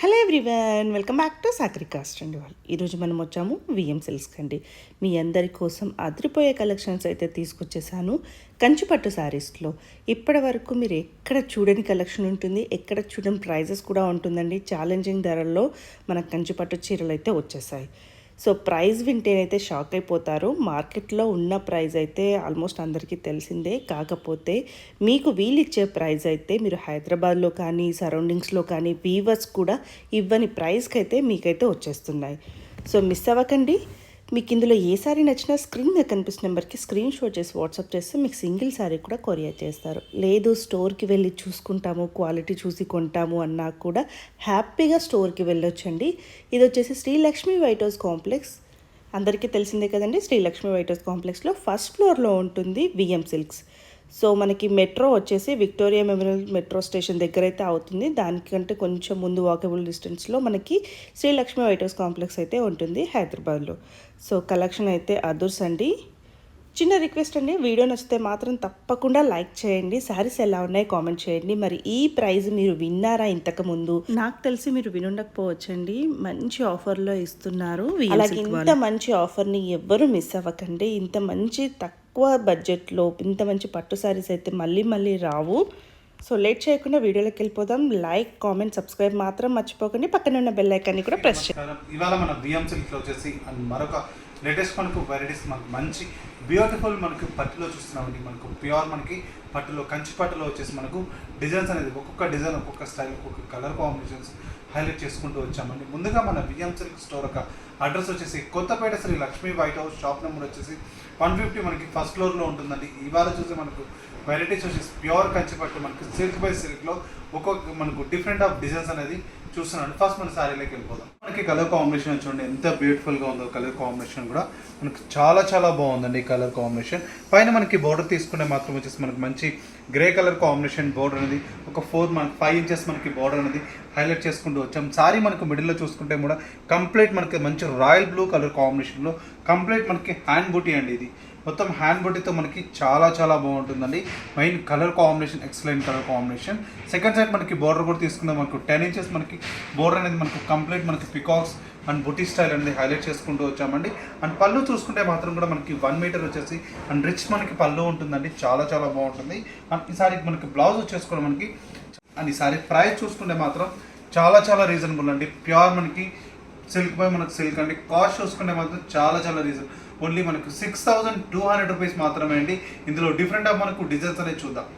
Hello everyone welcome back to సాక్రికాస్ట్ అండి వాళ్ళు ఈరోజు మనం వచ్చాము విఎం సిల్క్స్ అండి మీ అందరి కోసం అదిరిపోయే కలెక్షన్స్ అయితే తీసుకొచ్చేసాను. కంచిపట్టు శారీస్లో. ఇప్పటి వరకు మీరు ఎక్కడ చూడని కలెక్షన్ ఉంటుంది ఎక్కడ చూడని ప్రైజెస్ కూడా ఉంటుందండి. ఛాలెంజింగ్ ధరల్లో మనకు కంచిపట్టు చీరలు అయితే వచ్చేసాయి. సో ప్రైస్ వింటేనైతే షాక్ అయిపోతారు. మార్కెట్లో ఉన్న ప్రైస్ అయితే ఆల్మోస్ట్ అందరికీ తెలిసిందే. కాకపోతే మీకు వీలిచ్చే ప్రైస్ అయితే మీరు హైదరాబాద్లో కానీ సరౌండింగ్స్లో కానీ వీవర్స్ కూడా ఇవ్వని ప్రైస్కి అయితే మీకైతే వచ్చేస్తున్నాయి. సో మిస్ అవ్వకండి. మీకు ఇందులో ఏ సారీ నచ్చినా స్క్రీన్ మీద కనిపిస్తున్న నెంబర్కి స్క్రీన్ షాట్ చేసి వాట్సాప్ చేస్తే మీకు సింగిల్ సారీ కూడా కొరియర్ చేస్తారు. లేదు స్టోర్కి వెళ్ళి చూసుకుంటాము క్వాలిటీ చూసి కొంటాము అన్నా కూడా హ్యాపీగా స్టోర్కి వెళ్ళొచ్చండి. ఇది వచ్చేసి శ్రీలక్ష్మి వైట్ హౌస్ కాంప్లెక్స్. అందరికీ తెలిసిందే కదండి శ్రీలక్ష్మి వైట్ హౌస్ కాంప్లెక్స్లో ఫస్ట్ ఫ్లోర్లో ఉంటుంది విఎం సిల్క్స్. సో మనకి మెట్రో వచ్చేసి విక్టోరియా మెమోరియల్ మెట్రో స్టేషన్ దగ్గర అయితే అవుతుంది. దానికంటే కొంచెం ముందు వాకబుల్ డిస్టెన్స్లో మనకి శ్రీలక్ష్మి వైట్ హౌస్ కాంప్లెక్స్ అయితే ఉంటుంది హైదరాబాద్లో. సో కలెక్షన్ అయితే అదుర్స్ అండి. చిన్న రిక్వెస్ట్ అండి వీడియో నచ్చితే మాత్రం తప్పకుండా లైక్ చేయండి శారీస్ ఎలా ఉన్నాయి కామెంట్ చేయండి. మరి ఈ ప్రైస్ మీరు విన్నారా ఇంతకు ముందు? నాకు తెలిసి మీరు వినుండకపోవచ్చండి. మంచి ఆఫర్లో ఇస్తున్నారు అలాగే ఇంత మంచి ఆఫర్ని ఎవ్వరూ మిస్ అవ్వకండి. ఇంత మంచి తక్కువ బడ్జెట్లో ఇంత మంచి పట్టు శారీస్ అయితే మళ్ళీ మళ్ళీ రావు. సో లేట్ చేయకుండా వీడియోలోకి వెళ్ళిపోదాం. లైక్ కామెంట్ సబ్స్క్రైబ్ మాత్రం మర్చిపోకండి. పక్కన ఉన్న బెల్ ఐకాన్ని కూడా ప్రెస్ చేయండి. ఇవాళ మన బిఎం సిల్క్లో వచ్చేసి అండ్ మరొక లేటెస్ట్ మనకు వెరైటీస్ మనకు మంచి బ్యూటిఫుల్ మనకు పట్టులో చూస్తున్నామండి మనకు. ప్యూర్ మనకి పట్టులో కంచి పట్టులో వచ్చేసి మనకు డిజైన్స్ అనేది ఒక్కొక్క డిజైన్ ఒక్కొక్క స్టైల్ ఒక్కొక్క కలర్ కాంబినేషన్స్ హైలైట్ చేసుకుంటూ వచ్చామండి. ముందుగా మన బియ్యం సిల్క్ స్టోర్ ఒక అడ్రస్ వచ్చేసి Kothapeta Sri Lakshmi white house shop number వచ్చేసి వన్ ఫిఫ్టీ మనకి ఫస్ట్ ఫ్లోర్లో ఉంటుందండి. ఇవాళ చూసి మనకు వెరైటీస్ వచ్చేసి ప్యూర్ కంచిపట్టు మనకి సిల్క్ బై సిల్క్లో ఒక్కొక్క మనకు డిఫరెంట్ ఆఫ్ డిజైన్స్ అనేది చూస్తున్నాను. ఫస్ట్ మన శారీలోకి వెళ్ళిపోదాం. మనకి కలర్ కాంబినేషన్ చూడండి ఎంత బ్యూటిఫుల్గా ఉందో కలర్ కాంబినేషన్ కూడా మనకి చాలా చాలా బాగుందండి ఈ కలర్ కాంబినేషన్ పైన మనకి బోర్డర్ తీసుకునే మాత్రం వచ్చేసి మనకి మంచి గ్రే కలర్ కాంబినేషన్ బోర్డర్ అనేది ఒక ఫోర్ మనకి ఫైవ్ ఇంచెస్ మనకి బోర్డర్ అనేది హైలైట్ చేసుకుంటూ వచ్చాం. సారీ మనకు మిడిల్లో చూసుకుంటే కూడా కంప్లీట్ మనకి మంచి రాయల్ బ్లూ కలర్ కాంబినేషన్లో కంప్లీట్ మనకి హ్యాండ్ బూటీ అండి ఇది. మొత్తం హ్యాండ్ బొట్టితో మనకి చాలా చాలా బాగుంటుందండి. Main colour combination excellent colour combination second side మనకి బోర్డర్ కూడా తీసుకుందాం మనకు టెన్ ఇంచెస్ మనకి బోర్డర్ అనేది మనకు కంప్లీట్ మనకి పికాక్స్ అండ్ బుటీ స్టైల్ అనేది హైలైట్ చేసుకుంటూ వచ్చామండి. అండ్ పళ్ళు చూసుకుంటే మాత్రం కూడా మనకి వన్ మీటర్ వచ్చేసి అండ్ రిచ్ మనకి పళ్ళు ఉంటుందండి. చాలా చాలా బాగుంటుంది. అండ్ ఈసారి మనకి బ్లౌజ్ వచ్చేసుకోవడం మనకి అండ్ ఈసారి ప్రైస్ చూసుకుంటే మాత్రం చాలా చాలా రీజనబుల్ అండి. ప్యూర్ మనకి సిల్క్ పై మనకు సిల్క్ అండి. కాస్ట్ చూసుకుంటే మాత్రం చాలా చాలా రీజన్ ఓన్లీ మనకు six thousand two hundred rupees మాత్రమే అండి. ఇందులో డిఫరెంట్ ఆఫ్ మనకు డిజైన్స్ అనేది చూద్దాం.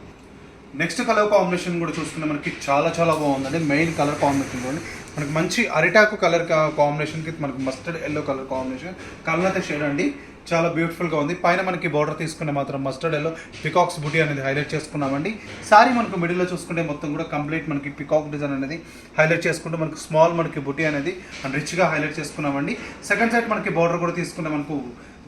నెక్స్ట్ కలర్ కాంబినేషన్ కూడా చూసుకుంటే మనకి చాలా చాలా బాగుందండి. మెయిన్ కలర్ కాంబినేషన్ కూడా మనకి మంచి అరిటాకు కలర్ కాంబినేషన్కి మనకి mustard yellow colour combination colour shade అండి. చాలా బ్యూటిఫుల్గా ఉంది. పైన మనకి బార్డర్ తీసుకుంటే మాత్రం మస్టర్డ్ ఎల్లో పికాక్స్ బుటీ అనేది హైలైట్ చేసుకున్నామండి. సారీ మనకు మిడిల్లో చూసుకుంటే మొత్తం కూడా కంప్లీట్ మనకి పికాక్ డిజైన్ అనేది హైలైట్ చేసుకుంటే మనకి స్మాల్ మనకి బుటీ అనేది అండ్ రిచ్గా హైలైట్ చేసుకున్నామండి. సెకండ్ సైడ్ మనకి బార్డర్ కూడా తీసుకుంటే మనకు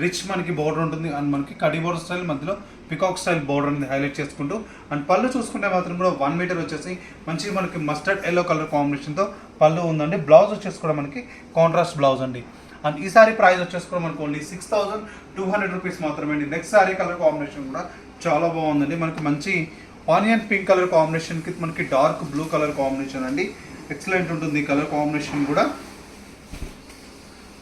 రిచ్ మనకి బోర్డర్ ఉంటుంది అండ్ మనకి కడి బోర్డర్ స్టైల్ మధ్యలో పికాక్ స్టైల్ బోర్డర్ అనేది హైలైట్ చేసుకుంటూ అండ్ పళ్ళు చూసుకుంటే మాత్రం కూడా వన్ మీటర్ వచ్చేసి మంచి మనకి మస్టర్డ్ ఎల్లో కలర్ కాంబినేషన్తో పళ్ళు ఉందండి. బ్లౌజ్ వచ్చేసి కూడా మనకి కాంట్రాస్ట్ బ్లౌజ్ అండి. అండ్ ఈ సారీ ప్రైస్ వచ్చేసి కూడా మనకు only six thousand two hundred rupees మాత్రమే అండి. నెక్స్ట్ సారీ కలర్ కాంబినేషన్ కూడా చాలా బాగుందండి. మనకి మంచి ఆనియన్ పింక్ కలర్ కాంబినేషన్కి మనకి డార్క్ బ్లూ కలర్ కాంబినేషన్ అండి. ఎక్సలెంట్ ఉంటుంది ఈ కలర్ కాంబినేషన్ కూడా.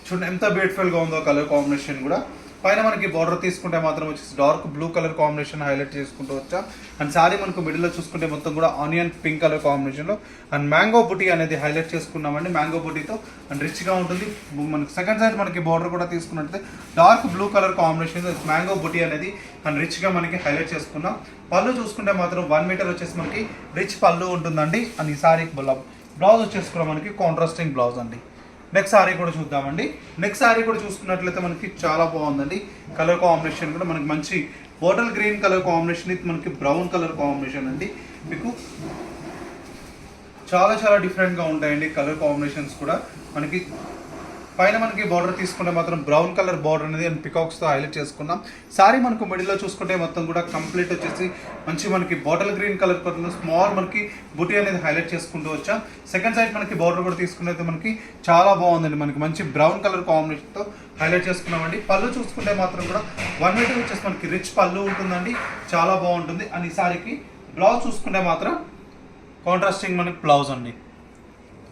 చూడండి ఎంత బ్యూటిఫుల్గా ఉందో కలర్ కాంబినేషన్ కూడా. పైన మనకి బార్డర్ తీసుకుంటే మాత్రం వచ్చేసి dark blue colour combination highlight చేసుకుంటూ వచ్చాం. అండ్ సారీ మనకు మిడిల్లో చూసుకుంటే మొత్తం కూడా ఆనియన్ పింక్ కలర్ కాంబినేషన్లో అండ్ మ్యాంగో బుటీ అనేది హైలైట్ చేసుకున్నామండి. మ్యాంగో బుటీతో అండ్ రిచ్గా ఉంటుంది. మనకి సెకండ్ సైడ్ మనకి బార్డర్ కూడా తీసుకున్నట్లయితే dark blue colour combination mango బుటీ అనేది అండ్ రిచ్గా మనకి హైలైట్ చేసుకున్నాం. పళ్ళు చూసుకుంటే మాత్రం వన్ మీటర్ వచ్చేసి మనకి రిచ్ పళ్ళు ఉంటుందండి. అండ్ ఈ సారీ బ్లౌజ్ వచ్చేసి కూడా మనకి కాంట్రాస్టింగ్ బ్లౌజ్ అండి. నెక్స్ట్ సారీ కూడా చూద్దామండి. నెక్స్ట్ సారీ కూడా చూసుకున్నట్లయితే మనకి చాలా బాగుందండి. కలర్ కాంబినేషన్ కూడా మనకి మంచి బాటిల్ గ్రీన్ కలర్ కాంబినేషన్ ఇది మనకి బ్రౌన్ కలర్ కాంబినేషన్ అండి. మీకు చాలా చాలా డిఫరెంట్గా ఉంటాయండి కలర్ కాంబినేషన్స్ కూడా. మనకి పైన మనకి బార్డర్ తీసుకుంటే మాత్రం బ్రౌన్ కలర్ బార్డర్ అనేది అండ్ పికాక్స్తో హైలైట్ చేసుకున్నాం. సారీ మనకు మిడిల్లో చూసుకుంటే మొత్తం కూడా కంప్లీట్ వచ్చేసి మంచి మనకి బాటిల్ గ్రీన్ కలర్ స్మాల్ మనకి బుటీ అనేది హైలైట్ చేసుకుంటూ వచ్చాం. సెకండ్ సైడ్ మనకి బార్డర్ కూడా తీసుకున్నైతే మనకి చాలా బాగుందండి. మనకి మంచి బ్రౌన్ కలర్ కాంబినేషన్తో హైలైట్ చేసుకున్నామండి. పళ్ళు చూసుకుంటే మాత్రం కూడా వన్ మీటర్ వచ్చేసి మనకి రిచ్ పళ్ళు ఉంటుందండి. చాలా బాగుంటుంది. అండ్ ఈ సారీకి బ్లౌజ్ చూసుకుంటే మాత్రం కాంట్రాస్టింగ్ మనకి బ్లౌజ్ అండి.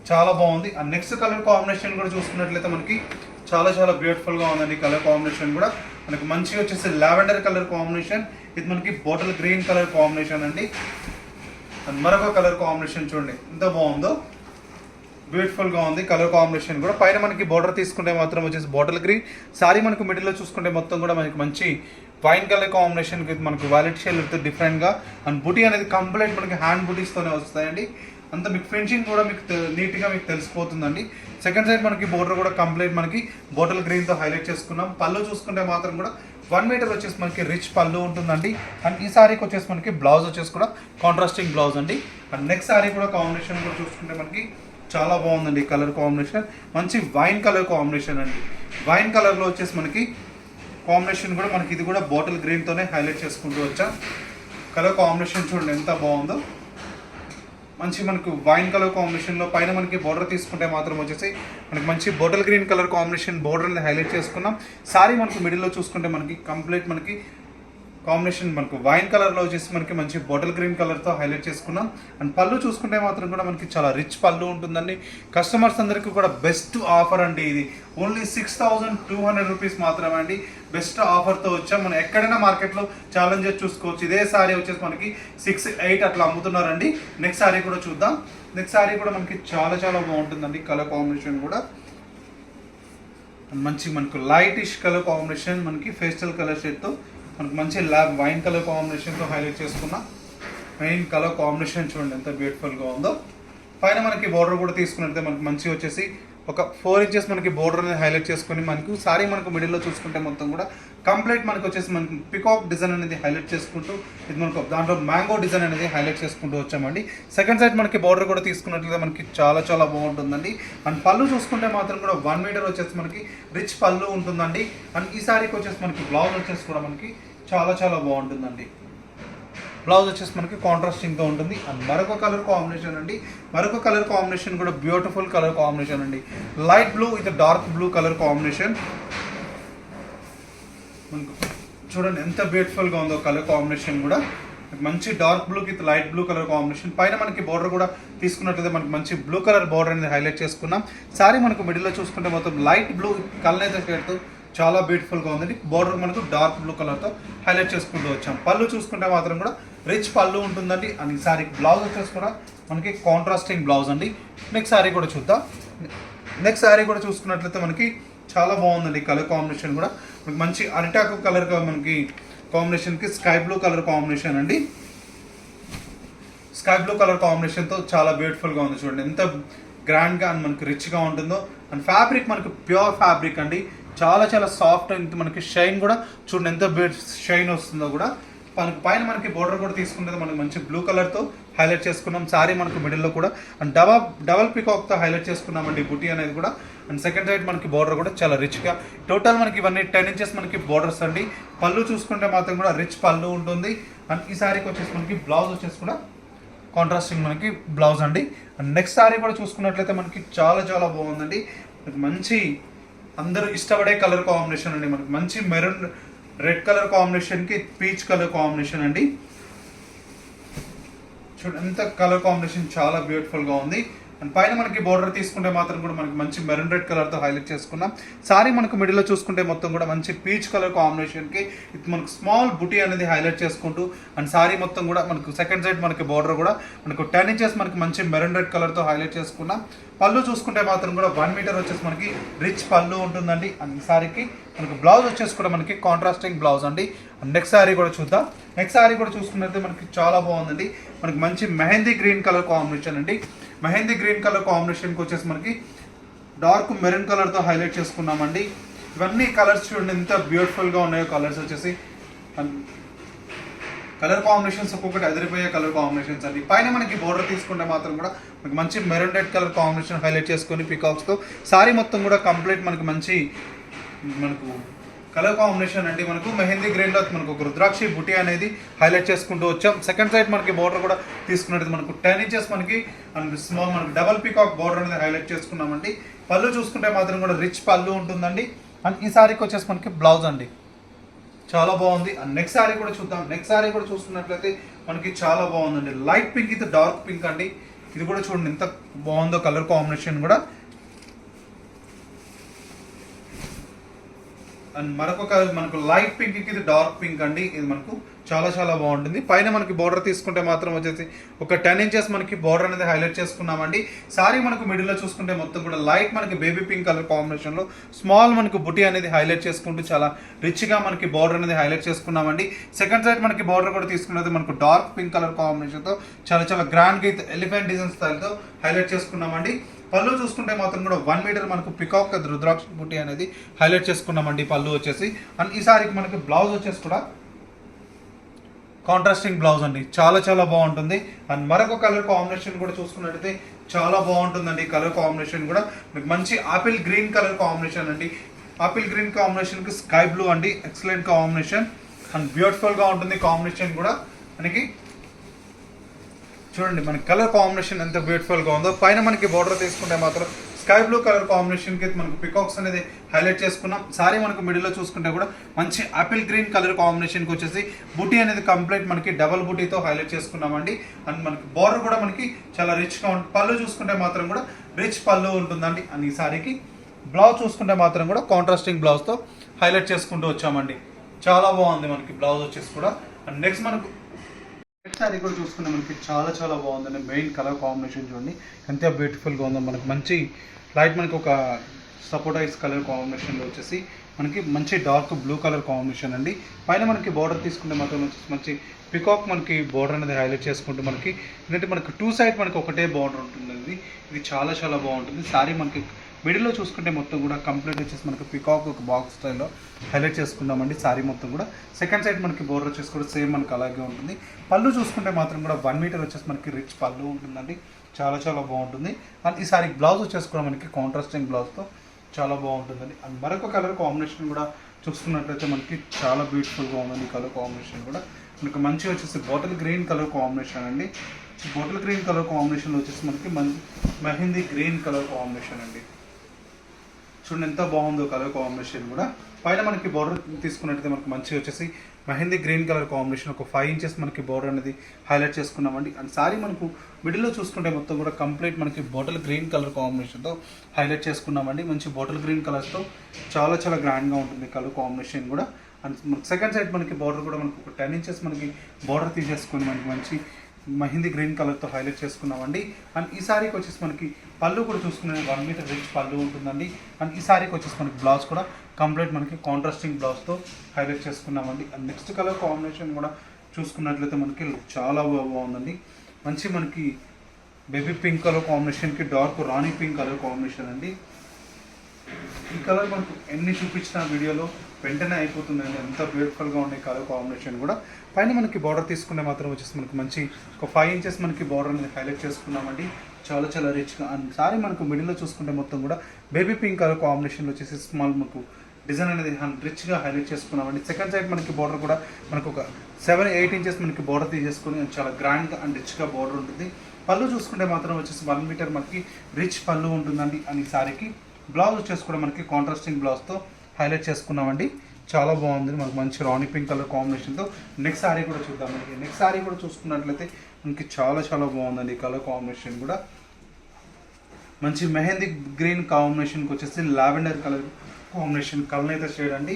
చాలా బాగుంది. ఆ నెక్స్ట్ కలర్ కాంబినేషన్ కూడా చూసుకున్నట్లయితే మనకి చాలా చాలా బ్యూటిఫుల్గా ఉందండి కలర్ కాంబినేషన్ కూడా. మనకి మంచిగా వచ్చేసి లావెండర్ కలర్ కాంబినేషన్ ఇది మనకి బాటిల్ గ్రీన్ కలర్ కాంబినేషన్ అండి. అండ్ మరొక కలర్ కాంబినేషన్ చూడండి. ఎంత బాగుందో. బ్యూటిఫుల్గా ఉంది కలర్ కాంబినేషన్ కూడా. పైన మనకి బోర్డర్ తీసుకుంటే మాత్రం వచ్చేసి బాటిల్ గ్రీన్ సారీ మనకు మిడిల్లో చూసుకుంటే మొత్తం కూడా మనకి మంచి వైన్ కలర్ కాంబినేషన్ మనకి వాలెట్ షేల్ డిఫరెంట్గా అండ్ బుటీ అనేది కంప్లీట్ మనకి హ్యాండ్ బుటీస్ తోనే వస్తాయండి. అంత మీకు ఫినిషింగ్ కూడా మీకు నీట్గా మీకు తెలిసిపోతుందండి. సెకండ్ సైడ్ మనకి బోర్డర్ కూడా కంప్లీట్ మనకి బాటిల్ గ్రీన్తో హైలైట్ చేసుకున్నాం. పళ్ళు చూసుకుంటే మాత్రం కూడా వన్ మీటర్ వచ్చేసి మనకి రిచ్ పళ్ళు ఉంటుందండి. అండ్ ఈ సారీకి వచ్చేసి మనకి బ్లౌజ్ వచ్చేసి కూడా కాంట్రాస్టింగ్ బ్లౌజ్ అండి. అండ్ నెక్స్ట్ సారీ కూడా కాంబినేషన్ కూడా చూసుకుంటే మనకి చాలా బాగుందండి కలర్ కాంబినేషన్. మంచి వైన్ కలర్ కాంబినేషన్ అండి. వైన్ కలర్లో వచ్చేసి మనకి కాంబినేషన్ కూడా మనకి ఇది కూడా బాటిల్ గ్రీన్తోనే హైలైట్ చేసుకుంటూ వచ్చాం. కలర్ కాంబినేషన్ చూడండి ఎంత బాగుందో. మంచి మనకు వైన్ కలర్ కాంబినేషన్లో పైన మనకి బోర్డర్ తీసుకుంటే మాత్రం వచ్చేసి మనకి మంచి బోటల్ గ్రీన్ కలర్ కాంబినేషన్ బోర్డర్ని హైలైట్ చేసుకున్నాం. సారీ మనకు మిడిల్లో చూసుకుంటే మనకి కంప్లీట్ మనకి కాంబినేషన్ మనకు వైన్ కలర్లో వచ్చేసి మనకి మంచి బాటిల్ గ్రీన్ కలర్తో హైలైట్ చేసుకున్నాం. అండ్ పళ్ళు చూసుకుంటే మాత్రం కూడా మనకి చాలా రిచ్ పళ్ళు ఉంటుందండి. కస్టమర్స్ అందరికీ కూడా బెస్ట్ ఆఫర్ అండి ఇది. Only six thousand two hundred rupees మాత్రమే అండి. బెస్ట్ ఆఫర్తో వచ్చాం. మనం ఎక్కడైనా మార్కెట్లో ఛాలెంజర్ చూసుకోవచ్చు. ఇదే సారీ వచ్చేసి మనకి సిక్స్ ఎయిట్ అట్లా అమ్ముతున్నారండి. నెక్స్ట్ సారీ కూడా చూద్దాం. నెక్స్ట్ సారీ కూడా మనకి చాలా చాలా బాగుంటుందండి కలర్ కాంబినేషన్ కూడా. మంచి మనకు లైటిష్ కలర్ కాంబినేషన్ మనకి ఫేస్టల్ కలర్ షేడ్తో మనకు మంచి ల్యాబ్ వైన్ కలర్ కాంబినేషన్తో హైలైట్ చేసుకున్న మెయిన్ కలర్ కాంబినేషన్ చూడండి ఎంత బ్యూటిఫుల్గా ఉందో. పైన మనకి బార్డర్ కూడా తీసుకున్నట్లయితే మనకి మంచి వచ్చేసి ఒక ఫోర్ ఇంచెస్ మనకి బోర్డర్ అనేది హైలైట్ చేసుకొని మనకు సారీ మనకు మిడిల్లో చూసుకుంటే మొత్తం కూడా కంప్లీట్ మనకు వచ్చేసి మనకి పికాక్ డిజైన్ అనేది హైలైట్ చేసుకుంటూ ఇది మనకు దాంట్లో మ్యాంగో డిజైన్ అనేది హైలైట్ చేసుకుంటూ వచ్చామండి. సెకండ్ సైడ్ మనకి బోర్డర్ కూడా తీసుకున్నట్లయితే మనకి చాలా చాలా బాగుంటుందండి. అండ్ పళ్ళు చూసుకుంటే మాత్రం కూడా వన్ మీటర్ వచ్చేసి మనకి రిచ్ పళ్ళు ఉంటుందండి. అండ్ ఈ సారీకి వచ్చేసి మనకి బ్లౌజ్ వచ్చేసి కూడా మనకి చాలా చాలా బాగుంటుందండి. బ్లౌజ్ వచ్చేసి మనకి కాంట్రాస్టింగ్తో ఉంటుంది. అండ్ మరొక కలర్ కాంబినేషన్ అండి. మరొక కలర్ కాంబినేషన్ కూడా బ్యూటిఫుల్ కలర్ కాంబినేషన్ అండి. Light blue with dark blue colour combination మనకు చూడండి ఎంత బ్యూటిఫుల్గా ఉందో కలర్ కాంబినేషన్ కూడా. మంచి dark blue with light blue colour combination పైన మనకి బోర్డర్ కూడా తీసుకున్నట్లయితే మనకి మంచి బ్లూ కలర్ బోర్డర్ అనేది హైలైట్ చేసుకున్నాం. సారీ మనకు మిడిల్లో చూసుకుంటే మొత్తం లైట్ బ్లూ కలర్ అయితే చాలా బ్యూటిఫుల్గా ఉందండి. బోర్డర్ మనకు డార్క్ బ్లూ కలర్తో హైలైట్ చేసుకుంటూ వచ్చాం. పళ్ళు చూసుకుంటే మాత్రం కూడా రిచ్ పళ్ళు ఉంటుందండి. అండ్ ఈ సారీ బ్లౌజ్ వచ్చేసి కూడా మనకి కాంట్రాస్టింగ్ బ్లౌజ్ అండి. నెక్స్ట్ సారీ కూడా చూద్దాం. నెక్స్ట్ సారీ కూడా చూసుకున్నట్లయితే మనకి చాలా బాగుందండి కలర్ కాంబినేషన్ కూడా. మనకి మంచి అరిటాకు కలర్ మనకి కాంబినేషన్కి స్కై బ్లూ కలర్ కాంబినేషన్ అండి. స్కై బ్లూ కలర్ కాంబినేషన్తో చాలా బ్యూటిఫుల్గా ఉంది చూడండి. ఎంత గ్రాండ్గా అండ్ మనకి రిచ్గా ఉంటుందో. అండ్ ఫ్యాబ్రిక్ మనకి ప్యూర్ ఫ్యాబ్రిక్ అండి. చాలా చాలా సాఫ్ట్ అండ్ మనకి షైన్ కూడా. చూడండి ఎంత బెడ్ షైన్ వస్తుందో కూడా. మనకి పైన మనకి బోర్డర్ కూడా తీసుకుంటే మనకి మంచి బ్లూ కలర్తో హైలైట్ చేసుకున్నాం. సారీ మనకు మిడిల్లో కూడా. అండ్ డబా డబల్ పికాక్తో హైలైట్ చేసుకున్నామండి బుటీ అనేది కూడా. అండ్ సెకండ్ సైడ్ మనకి బోర్డర్ కూడా చాలా రిచ్గా టోటల్ మనకి ఇవన్నీ టెన్ ఇంచెస్ మనకి బోర్డర్స్ అండి. పళ్ళు చూసుకుంటే మాత్రం కూడా రిచ్ పళ్ళు ఉంటుంది. అండ్ ఈ సారీకి వచ్చేసి మనకి బ్లౌజ్ వచ్చేసి కూడా కాంట్రాస్టింగ్ మనకి బ్లౌజ్ అండి. అండ్ నెక్స్ట్ సారీ కూడా చూసుకున్నట్లయితే మనకి చాలా చాలా బాగుందండి. మంచి అందరూ ఇష్టపడే కలర్ కాంబినేషన్ అండి మనకి. మంచి మెరూన్ రెడ్ కలర్ కాంబినేషన్కి పీచ్ కలర్ కాంబినేషన్ అండి. చూడండి ఎంత కలర్ కాంబినేషన్ చాలా బ్యూటిఫుల్గా ఉంది. అండ్ పైన మనకి బోర్డర్ తీసుకుంటే మాత్రం కూడా మనకి మంచి మెరూన్ రెడ్ కలర్తో హైలైట్ చేసుకున్నాం. సారీ మనకు మిడిల్లో చూసుకుంటే మొత్తం కూడా మంచి పీచ్ కలర్ కాంబినేషన్కి ఇది మనకు స్మాల్ బుటీ అనేది హైలైట్ చేసుకుంటూ అండ్ సారీ మొత్తం కూడా మనకు సెకండ్ సైడ్ మనకి బోర్డర్ కూడా మనకు టెన్ ఇంచెస్ మనకి మంచి మెరూన్ రెడ్ కలర్తో హైలైట్ చేసుకున్నాం. పళ్ళు చూసుకుంటే మాత్రం కూడా వన్ మీటర్ వచ్చేసి మనకి రిచ్ పళ్ళు ఉంటుందండి. అండ్ ఈ సారీకి మనకు బ్లౌజ్ వచ్చేసి కూడా మనకి కాంట్రాస్టింగ్ బ్లౌజ్ అండి. అండ్ నెక్స్ట్ సారీ కూడా చూద్దాం. నెక్స్ట్ సారీ కూడా చూసుకున్నట్లయితే మనకి చాలా బాగుందండి. మనకి మంచి మెహందీ గ్రీన్ కలర్ కాంబినేషన్ అండి. మెహందీ గ్రీన్ కలర్ కాంబినేషన్కి వచ్చేసి మనకి డార్క్ మెరూన్ కలర్తో హైలైట్ చేసుకున్నామండి. ఇవన్నీ కలర్స్ చూడండి ఎంత బ్యూటిఫుల్గా ఉన్నాయో కలర్స్ వచ్చేసి. కలర్ కాంబినేషన్స్ ఒక్కొక్కటి అదిరిపోయే కలర్ కాంబినేషన్స్ అండి. పైన మనకి బోర్డర్ తీసుకుంటే మాత్రం కూడా మనకి మంచి maroon red colour combination highlight చేసుకొని పికాక్స్తో సారీ మొత్తం కూడా కంప్లీట్ మనకి మంచి మనకు కలర్ కాంబినేషన్ అండి మనకు. మెహందీ గ్రీన్లో మనకు ఒక రుద్రాక్షి బుటీ అనేది హైలైట్ చేసుకుంటూ వచ్చాం. సెకండ్ సైడ్ మనకి బోర్డర్ కూడా తీసుకున్నట్టు మనకు టెన్ ఇంచెస్ మనకి స్మాల్ మనకి డబల్ పికాక్ బోర్డర్ అనేది హైలైట్ చేసుకున్నామండి. పళ్ళు చూసుకుంటే మాత్రం కూడా రిచ్ పళ్ళు ఉంటుందండి. అండ్ ఈ సారీకి వచ్చేసి మనకి బ్లౌజ్ అండి. చాలా బాగుంది. అండ్ నెక్స్ట్ సారీ కూడా చూద్దాం. నెక్స్ట్ సారీ కూడా చూస్తున్నట్లయితే మనకి చాలా బాగుందండి. లైట్ పింక్ ఇది డార్క్ పింక్ అండి. ఇది కూడా చూడండి ఎంత బాగుందో కలర్ కాంబినేషన్ కూడా. అండ్ మరొక మనకు లైట్ పింక్ ఇది డార్క్ పింక్ అండి. ఇది మనకు చాలా చాలా బాగుంటుంది. పైన మనకి బార్డర్ తీసుకుంటే మాత్రం వచ్చేసి ఒక టెన్ ఇంచెస్ మనకి బోర్డర్ అనేది హైలైట్ చేసుకున్నామండి. సారీ మనకు మిడిల్లో చూసుకుంటే మొత్తం కూడా లైట్ మనకి బేబీ పింక్ కలర్ కాంబినేషన్లో స్మాల్ మనకు బుటీ అనేది హైలైట్ చేసుకుంటూ చాలా రిచ్గా మనకి బార్డర్ అనేది హైలైట్ చేసుకున్నామండి. సెకండ్ సైడ్ మనకి బార్డర్ కూడా తీసుకున్నది మనకు డార్క్ పింక్ కలర్ కాంబినేషన్తో చాలా చాలా గ్రాండ్ గీత్ ఎలిఫెంట్ డిజైన్ స్టైల్తో హైలైట్ చేసుకున్నామండి. పళ్ళు చూసుకుంటే మాత్రం కూడా వన్ మీటర్ మనకు పికాక్ రుద్రాక్ష బుట్టి అనేది హైలైట్ చేసుకున్నామండి పళ్ళు వచ్చేసి. అండ్ ఈ సారికి మనకి బ్లౌజ్ వచ్చేసి కూడా కాంట్రాస్టింగ్ బ్లౌజ్ అండి. చాలా చాలా బాగుంటుంది. అండ్ మరొక కలర్ కాంబినేషన్ కూడా చూసుకున్నట్టయితే చాలా బాగుంటుందండి కలర్ కాంబినేషన్ కూడా. మీకు మంచి ఆపిల్ గ్రీన్ కలర్ కాంబినేషన్ అండి. ఆపిల్ గ్రీన్ కాంబినేషన్కి స్కై బ్లూ అండి. Excellent combination. అండ్ బ్యూటిఫుల్గా ఉంటుంది కాంబినేషన్ కూడా. మనకి చూడండి మనకి కలర్ కాంబినేషన్ ఎంత బ్యూటిఫుల్గా ఉందో. పైన మనకి బార్డర్ తీసుకుంటే మాత్రం స్కై బ్లూ కలర్ కాంబినేషన్కి మనకు పికాక్స్ అనేది హైలైట్ చేసుకున్నాం. సారీ మనకు మిడిల్లో చూసుకుంటే కూడా మంచి ఆపిల్ గ్రీన్ కలర్ కాంబినేషన్కి వచ్చేసి బుటీ అనేది కంప్లీట్ మనకి డబల్ బుటీతో హైలైట్ చేసుకున్నామండి. అండ్ మనకి బార్డర్ కూడా మనకి చాలా రిచ్గా ఉంటుంది పళ్ళు చూసుకుంటే మాత్రం కూడా రిచ్ పళ్ళు ఉంటుందండి. అండ్ ఈ సారీకి బ్లౌజ్ చూసుకుంటే మాత్రం కూడా కాంట్రాస్టింగ్ బ్లౌజ్తో హైలైట్ చేసుకుంటూ వచ్చామండి. చాలా బాగుంది మనకి బ్లౌజ్ వచ్చేసి కూడా. అండ్ నెక్స్ట్ మనకు నెక్స్ట్ కూడా చూసుకుంటే మనకి చాలా చాలా బాగుందండి. మెయిన్ కలర్ కాంబినేషన్ చూడండి. ఎంత బ్యూటిఫుల్గా ఉందో మనకి మంచి లైట్ మనకి ఒక సపోటైజ్ కలర్ కాంబినేషన్లో వచ్చేసి మనకి మంచి డార్క్ బ్లూ కలర్ కాంబినేషన్ అండి. పైన మనకి బార్డర్ తీసుకుంటే మాత్రం వచ్చేసి మంచి పికాక్ మనకి బార్డర్ అనేది హైలైట్ చేసుకుంటూ మనకి ఎందుకంటే మనకి టూ సైడ్ మనకి ఒకటే బార్డర్ ఉంటుంది ఇది చాలా చాలా బాగుంటుంది. సారీ మనకి మిడిల్లో చూసుకుంటే మొత్తం కూడా కంప్లీట్ వచ్చేసి మనకి పికాక్ ఒక బాక్స్ స్టైల్లో హైలైట్ చేసుకున్నామండి సారీ మొత్తం కూడా. సెకండ్ సైడ్ మనకి బోర్డర్ వచ్చేసి కూడా సేమ్ మనకి అలాగే ఉంటుంది. పళ్ళు చూసుకుంటే మాత్రం కూడా వన్ మీటర్ వచ్చేసి మనకి రిచ్ పళ్ళు ఉంటుందండి. చాలా చాలా బాగుంటుంది. అండ్ ఈ సారీ బ్లౌజ్ వచ్చేసి కూడా మనకి కాంట్రాస్టింగ్ బ్లౌజ్తో చాలా బాగుంటుందండి. అండ్ మరొక కలర్ కాంబినేషన్ కూడా చూసుకున్నట్లయితే మనకి చాలా బ్యూటిఫుల్గా ఉందండి ఈ కలర్ కాంబినేషన్ కూడా. మనకి మంచి వచ్చేసి బాటిల్ గ్రీన్ కలర్ కాంబినేషన్ అండి. బాటిల్ గ్రీన్ కలర్ కాంబినేషన్లో వచ్చేసి మనకి మంచి మెహందీ గ్రీన్ కలర్ కాంబినేషన్ అండి. చూడండి ఎంత బాగుందో కలర్ కాంబినేషన్ కూడా. పైన మనకి బార్డర్ తీసుకున్నట్టయితే మనకి మంచిగా వచ్చేసి మెహందీ గ్రీన్ కలర్ కాంబినేషన్. ఒక ఫైవ్ ఇంచెస్ మనకి బార్డర్ అనేది హైలైట్ చేసుకున్నామండి. అండ్ సారీ మనకు మిడిల్లో చూసుకుంటే మొత్తం కూడా కంప్లీట్ మనకి బాటిల్ గ్రీన్ కలర్ కాంబినేషన్తో హైలైట్ చేసుకున్నామండి. మంచి బాటిల్ గ్రీన్ కలర్స్తో చాలా చాలా గ్రాండ్గా ఉంటుంది కలర్ కాంబినేషన్ కూడా. అండ్ సెకండ్ సైడ్ మనకి బార్డర్ కూడా మనకు ఒక టెన్ ఇంచెస్ మనకి బార్డర్ తీసేసుకొని మనకి మంచి మహిందీ గ్రీన్ కలర్తో హైలైట్ చేసుకున్నామండి. అండ్ ఈ సారీకి వచ్చేసి మనకి పళ్ళు కూడా చూసుకునే వన్ మీటర్ రిచ్ పళ్ళు ఉంటుందండి. అండ్ ఈ సారీకి వచ్చేసి మనకి బ్లౌజ్ కూడా కంప్లీట్ మనకి కాంట్రాస్టింగ్ బ్లౌజ్తో హైలైట్ చేసుకున్నామండి. అండ్ నెక్స్ట్ కలర్ కాంబినేషన్ కూడా చూసుకున్నట్లయితే మనకి చాలా బాగుందండి. మంచి మనకి బేబీ పింక్ కలర్ కాంబినేషన్కి dark rani pink colour combination అండి. ఈ కలర్ మనకు ఎన్ని చూపించిన వీడియోలో వెంటనే అయిపోతుందండి. ఎంత బ్యూటిఫుల్గా ఉండే కలర్ కాంబినేషన్ కూడా. పైన మనకి బార్డర్ తీసుకుంటే మాత్రం వచ్చేసి మనకి మంచి ఒక ఫైవ్ ఇంచెస్ మనకి బార్డర్ అనేది హైలైట్ చేసుకున్నామండి. చాలా చాలా రిచ్గా అండ్ సారీ మనకు మిడిల్లో చూసుకుంటే మొత్తం కూడా బేబీ పింక్ కలర్ కాంబినేషన్లో వచ్చేసి స్మాల్ మనకు డిజైన్ అనేది రిచ్గా హైలైట్ చేసుకున్నామండి. సెకండ్ సైడ్ మనకి బార్డర్ కూడా మనకు ఒక సెవెన్ ఎయిట్ ఇంచెస్ మనకి బార్డర్ తీసేసుకుని చాలా గ్రాండ్గా అండ్ రిచ్గా బార్డర్ ఉంటుంది. పళ్ళు చూసుకుంటే మాత్రం వచ్చేసి వన్ మీటర్ మనకి రిచ్ పళ్ళు ఉంటుందండి. అని సారీకి బ్లౌజ్ వచ్చేసి కూడా మనకి కాంట్రాస్టింగ్ బ్లౌజ్తో హైలైట్ చేసుకున్నామండి. చాలా బాగుంది. మనకు మంచి రాణి పింక్ కలర్ కాంబినేషన్తో నెక్స్ట్ సారీ కూడా చూద్దాం మనకి. నెక్స్ట్ సారీ కూడా చూసుకున్నట్లయితే మనకి చాలా చాలా బాగుందండి ఈ కలర్ కాంబినేషన్ కూడా. మంచి మెహందీ గ్రీన్ కాంబినేషన్కి వచ్చేసి లావెండర్ కలర్ కాంబినేషన్ కలర్ అయితే షేడ్ అండి.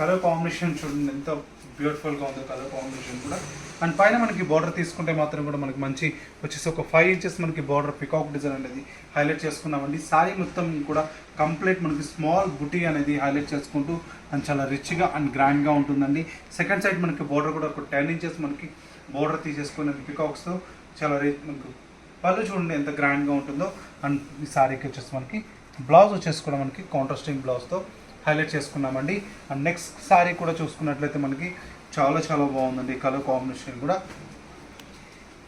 కలర్ కాంబినేషన్ చూడండి ఎంత బ్యూటిఫుల్గా ఉంది కలర్ కాంబినేషన్ కూడా. అండ్ పైన మనకి బార్డర్ తీసుకుంటే మాత్రం కూడా మనకి మంచి వచ్చేసి ఒక ఫైవ్ ఇంచెస్ మనకి బార్డర్ పికాక్ డిజైన్ అనేది హైలైట్ చేసుకున్నామండి. సారీ మొత్తం కూడా కంప్లీట్ మనకి స్మాల్ బుటీ అనేది హైలైట్ చేసుకుంటూ అండ్ చాలా రిచ్గా అండ్ గ్రాండ్గా ఉంటుందండి. సెకండ్ సైడ్ మనకి బార్డర్ కూడా ఒక టెన్ ఇంచెస్ మనకి బార్డర్ తీసేసుకుని పికాక్స్తో చాలా రి మనకు పళ్ళు చూడండి ఎంత గ్రాండ్గా ఉంటుందో. అండ్ ఈ సారీకి వచ్చేసి మనకి బ్లౌజ్ వచ్చేసి కూడా మనకి కాంట్రాస్టింగ్ బ్లౌజ్తో హైలైట్ చేసుకున్నామండి. అండ్ నెక్స్ట్ సారీ కూడా చూసుకున్నట్లయితే మనకి చాలా చాలా బాగుందండి కలర్ కాంబినేషన్ కూడా.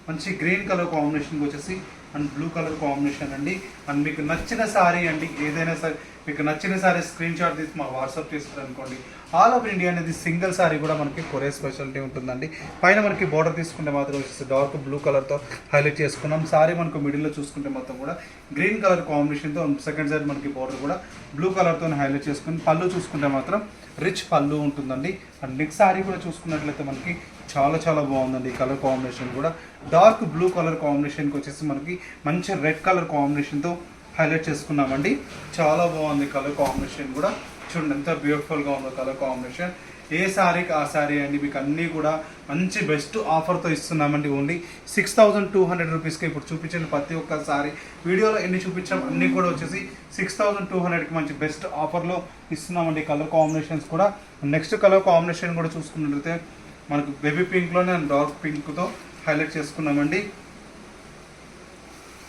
మంచి గ్రీన్ కలర్ కాంబినేషన్కి వచ్చేసి అండ్ బ్లూ కలర్ కాంబినేషన్ అండి. అండ్ మీకు నచ్చిన సారీ అండి ఏదైనా సరే మీకు నచ్చిన సారీ స్క్రీన్ షాట్ తీసి మా వాట్సాప్ చేస్తారు అనుకోండి. ఆల్ ఓవర్ ఇండియా అనేది సింగిల్ సారీ కూడా మనకి కొరే స్పెషాలిటీ ఉంటుందండి. పైన మనకి బార్డర్ తీసుకుంటే మాత్రం వచ్చేసి డార్క్ బ్లూ కలర్తో హైలైట్ చేసుకున్నాం. సారీ మనకు మిడిల్లో చూసుకుంటే మొత్తం కూడా గ్రీన్ కలర్ కాంబినేషన్తో సెకండ్ సైడ్ మనకి బార్డర్ కూడా బ్లూ కలర్తో హైలైట్ చేసుకుని పళ్ళు చూసుకుంటే మాత్రం రిచ్ పళ్ళు ఉంటుందండి. అండ్ నెక్స్ట్ సారీ కూడా చూసుకున్నట్లయితే మనకి చాలా చాలా బాగుందండి ఈ కలర్ కాంబినేషన్ కూడా. డార్క్ బ్లూ కలర్ కాంబినేషన్కి వచ్చేసి మనకి మంచి రెడ్ కలర్ కాంబినేషన్తో హైలైట్ చేసుకున్నామండి. చాలా బాగుంది కలర్ కాంబినేషన్ కూడా. చూడండి ఎంత బ్యూటిఫుల్గా ఉందో కలర్ కాంబినేషన్. ఏ శారీకి ఆ శారీ అండి మీకు అన్నీ కూడా మంచి బెస్ట్ ఆఫర్తో ఇస్తున్నామండి only six thousand two hundred రూపీస్కి ఇప్పుడు చూపించిన ప్రతి ఒక్క సారీ. వీడియోలో ఎన్ని చూపించాం అన్నీ కూడా వచ్చేసి సిక్స్ థౌజండ్ టూ హండ్రెడ్కి మంచి బెస్ట్ ఆఫర్లో ఇస్తున్నామండి కలర్ కాంబినేషన్స్ కూడా. నెక్స్ట్ కలర్ కాంబినేషన్ కూడా చూసుకున్నట్లయితే మనకు బేబీ పింక్లోనే అండ్ డార్క్ పింక్తో హైలైట్ చేసుకున్నామండి.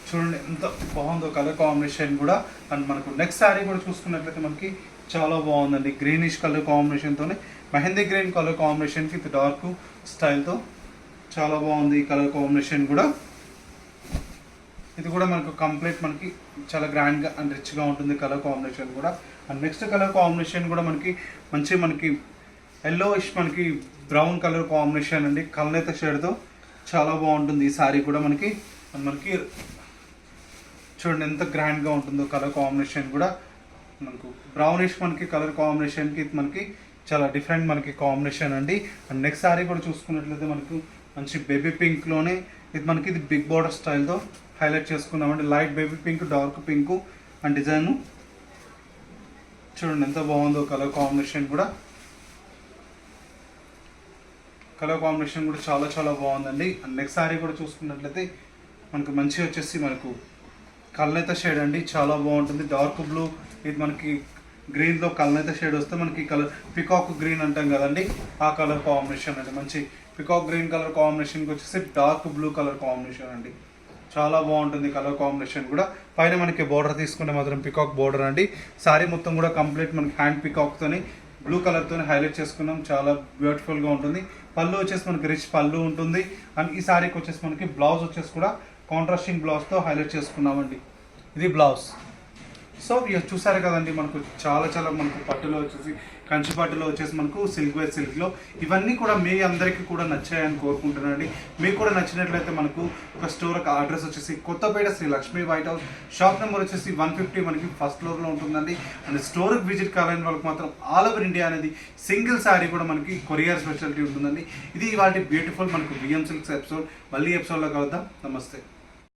చూడండి ఎంత బాగుందో కలర్ కాంబినేషన్ కూడా. అండ్ మనకు నెక్స్ట్ శారీ కూడా చూసుకున్నట్లయితే మనకి చాలా బాగుందండి. గ్రీనిష్ కలర్ కాంబినేషన్తోనే మెహందీ గ్రీన్ కలర్ కాంబినేషన్కి ఇది డార్క్ స్టైల్తో చాలా బాగుంది ఈ కలర్ కాంబినేషన్ కూడా. ఇది కూడా మనకు కంప్లీట్ మనకి చాలా గ్రాండ్గా అండ్ రిచ్గా ఉంటుంది కలర్ కాంబినేషన్ కూడా. అండ్ నెక్స్ట్ కలర్ కాంబినేషన్ కూడా మనకి మంచి మనకి ఎల్లోయిష్ మనకి బ్రౌన్ కలర్ కాంబినేషన్ అండి. కలనేత షేడ్తో చాలా బాగుంటుంది ఈ సారీ కూడా మనకి. మనకి చూడండి ఎంత గ్రాండ్గా ఉంటుందో కలర్ కాంబినేషన్ కూడా. మనకు బ్రౌనిష్ మనకి కలర్ కాంబినేషన్కి ఇది మనకి చాలా డిఫరెంట్ మనకి కాంబినేషన్ అండి. అండ్ నెక్స్ట్ సారీ కూడా చూసుకున్నట్లయితే మనకు మంచి బేబీ పింక్లోనే ఇది మనకి ఇది బిగ్ బార్డర్ స్టైల్తో హైలైట్ చేసుకున్నామండి light baby pink dark pink and design చూడండి ఎంత బాగుందో కలర్ కాంబినేషన్ కూడా. కలర్ కాంబినేషన్ కూడా చాలా చాలా బాగుందండి. అండ్ నెక్స్ట్ సారీ కూడా చూసుకున్నట్లయితే మనకు మంచి వచ్చేసి మనకు కల్నేత షేడ్ అండి. చాలా బాగుంటుంది. డార్క్ బ్లూ ఇది మనకి గ్రీన్లో కల్నేత షేడ్ వస్తే మనకి కలర్ పికాక్ గ్రీన్ అంటాం కదండి. ఆ కలర్ కాంబినేషన్ అండి. మంచి పికాక్ గ్రీన్ కలర్ కాంబినేషన్కి వచ్చేసి డార్క్ బ్లూ కలర్ కాంబినేషన్ అండి. చాలా బాగుంటుంది కలర్ కాంబినేషన్ కూడా. పైన మనకి బోర్డర్ తీసుకుంటే మాత్రం పికాక్ బోర్డర్ అండి. సారీ మొత్తం కూడా కంప్లీట్ మనకి హ్యాండ్ పికాక్తోని బ్లూ కలర్తో హైలైట్ చేసుకున్నాం. చాలా బ్యూటిఫుల్గా ఉంటుంది. పళ్ళు వచ్చేసి మనకి రిచ్ పళ్ళు ఉంటుంది. అండ్ ఈ శారీకి వచ్చేసి మనకి బ్లౌజ్ వచ్చేసి కూడా కాంట్రాస్టింగ్ బ్లౌజ్తో హైలైట్ చేసుకున్నామండి. ఇది బ్లౌజ్ సో ఇక చూసారు కదండి మనకు చాలా చాలా మనకు పట్టులో వచ్చేసి కంచి వచ్చేసి మనకు సిల్క్ వేర్ సిల్క్లో. ఇవన్నీ కూడా మీ అందరికీ కూడా నచ్చాయని కోరుకుంటున్నానండి. మీకు కూడా నచ్చినట్లయితే మనకు ఒక స్టోర్ ఒక అడ్రస్ వచ్చేసి Kothapet Shri Lakshmi white house. Shop number వచ్చేసి వన్ ఫిఫ్టీ మనకి ఫస్ట్ ఫ్లోర్లో ఉంటుందండి. అండ్ స్టోర్కి విజిట్ కావాలని వాళ్ళకి మాత్రం ఆల్ ఓవర్ ఇండియా అనేది సింగిల్ శారీ కూడా మనకి కొరియర్ స్పెషాలిటీ ఉంటుందండి. ఇది ఇవాళ బ్యూటిఫుల్ మనకు బిఎం సిల్క్స్ ఎపిసోడ్ మళ్ళీ ఎపిసోడ్లో కలుద్దాం. నమస్తే.